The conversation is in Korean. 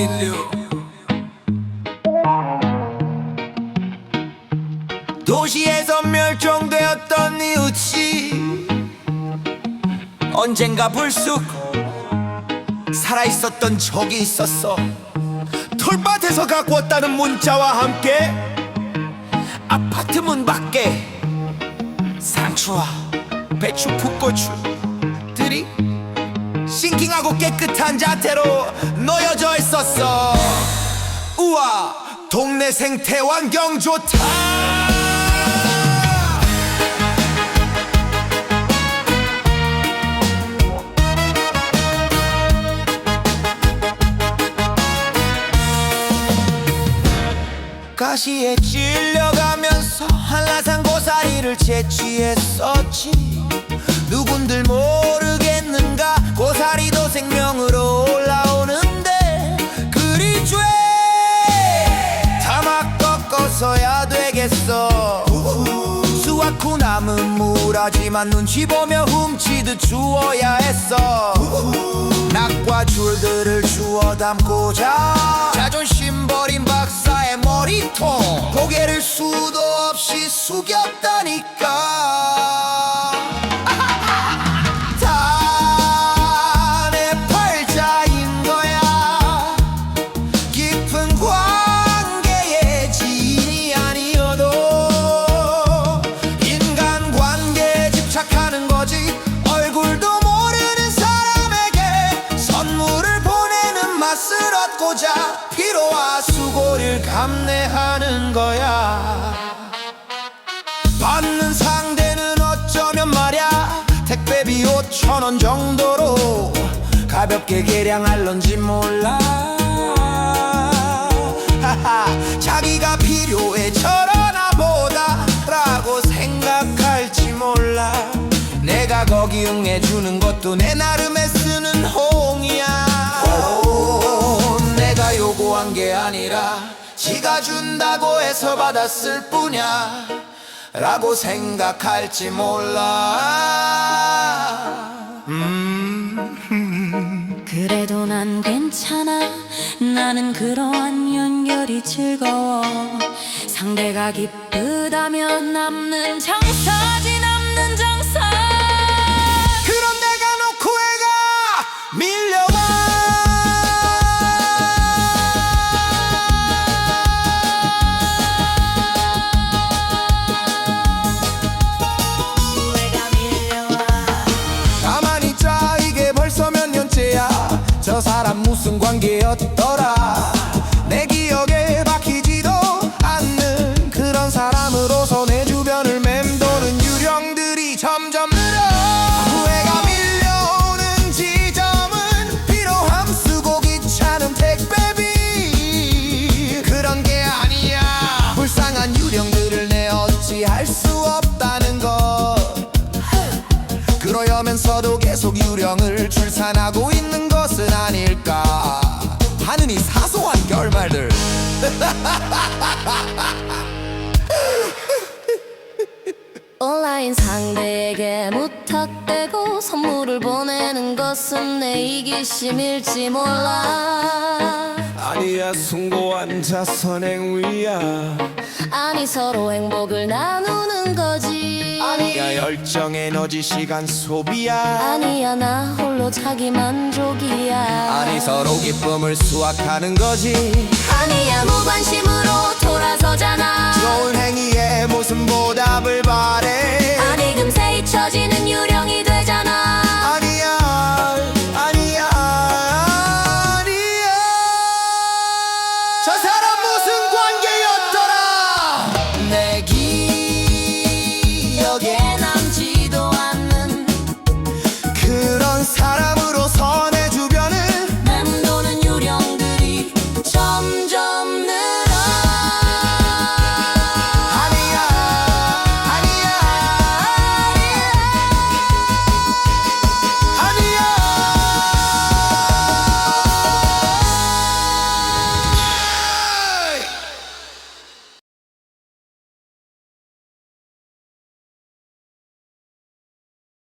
인류 도시에서 멸종되었던 이웃이 언젠가 불쑥 살아있었던 적이 있었어. 털밭에서 갖고 왔다는 문자와 함께 아파트 문 밖에 상추와 배추 풋고추들이 싱킹하고 깨끗한 자태로 놓여져 있었어. 우와 동네 생태 환경 좋다 가시에 찔려가면서 한라산 고사리를 채취했었지. 누군들 모르겠는가 고사리도 생명으로 올라오는데 그리 죄. 다막 꺾어서야 되겠어. 수확 후 남은 물하지만 눈치 보며 훔치듯 주워야 했어. 낙과 줄들을 주워 담고자. 자존심 버린 박사의 머리통. 고개를 수도 없이 숙였다니까 감내하는 거야. 받는 상대는 어쩌면 말야. 택배비 5천원 정도로 가볍게 계량할런지 몰라. 하하, 자기가 필요해 저러나 보다 라고 생각할지 몰라. 내가 거기 응해주는 것도 내 나름의 쓰는 호응이야. 오, 내가 요구한 게 아니라 지가 준다고 해서 받았을 뿐이야. 라고 생각할지 몰라. 그래도 난 괜찮아. 나는 그러한 연결이 즐거워. 상대가 기쁘다면 남는 장사지 남는 장 관계였더라. 내 기억에 박히지도 않는 그런 사람으로서 내 주변을 맴도는 유령들이 점점 늘어. 후회가 밀려오는 지점은 피로함 쓰고 귀찮은 택배비. 그런 게 아니야. 불쌍한 유령들을 내 어찌할 수 없다는 것. 그러면서도 계속 유령을 출산하고 하는 이 사소한 결말들. 온라인 상대에게 무턱대고 선물을 보내는 것은 내 이기심일지 몰라. 아니야 숭고한 자선행 위야. 아니 서로 행복을 나누는 거지. 아니야 열정 에너지 시간 소비야. 아니야 나 홀로 자기 만족이야 서로 기쁨을 수확하는 거지. 아니야 무관심으로 돌아서잖아. 좋은 행위에 무슨 보답을 바래